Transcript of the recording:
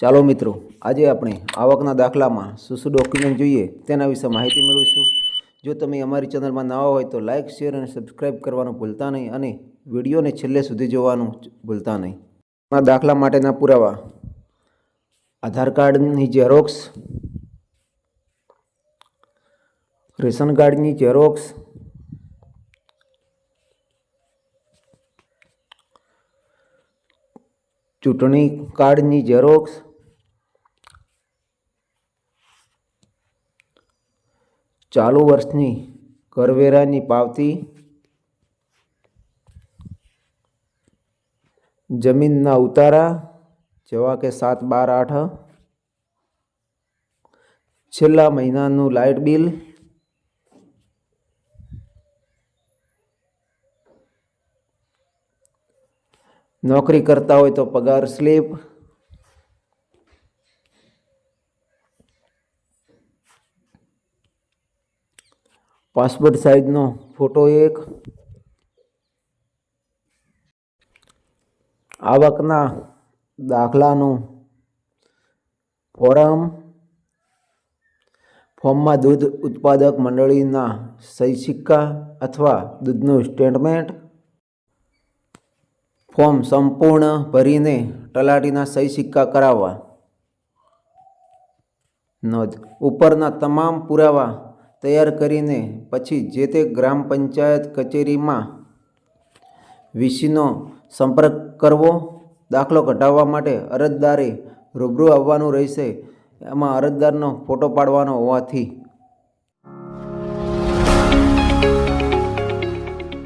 ચાલો મિત્રો, આજે આપણે આવકના દાખલામાં શું શું ડોક્યુમેન્ટ જોઈએ તેના વિશે માહિતી મેળવીશું. જો તમે અમારી ચેનલમાં નવા હોય તો લાઇક શેર અને સબસ્ક્રાઇબ કરવાનું ભૂલતા નહીં અને વિડીયોને છેલ્લે સુધી જોવાનું ભૂલતા નહીં. આ દાખલા માટેના પુરાવા. આધાર કાર્ડની ઝેરોક્સ રેશન કાર્ડની ઝેરોક્સ ચૂંટણી કાર્ડની ઝેરોક્ષ ચાલુ વર્ષની કરવેરાની પાવતી. જમીનના ઉતારા, જેવા કે સાત બાર આઠ. છેલ્લા મહિનાનું લાઇટ બિલ. નોકરી કરતા હોય તો પગાર સ્લીપ. પાસપોર્ટ સાઇઝનો ફોટો એક. આવકના દાખલાનું ફોરમ. ફોર્મમાં દૂધ ઉત્પાદક મંડળીના સહી સિક્કા અથવા દૂધનું સ્ટેટમેન્ટ. ફોર્મ સંપૂર્ણ ભરીને તલાટીના સહી સિક્કા કરાવવા. નોંધ. ઉપરના તમામ પુરાવા તૈયાર કરીને પછી જે તે ગ્રામ પંચાયત કચેરીમાં વીસીનો સંપર્ક કરવો, દાખલો કઢાવવા માટે અરજદારે રૂબરૂ આવવાનું રહેશે. એમાં અરજદારનો ફોટો પાડવાનો હોવાથી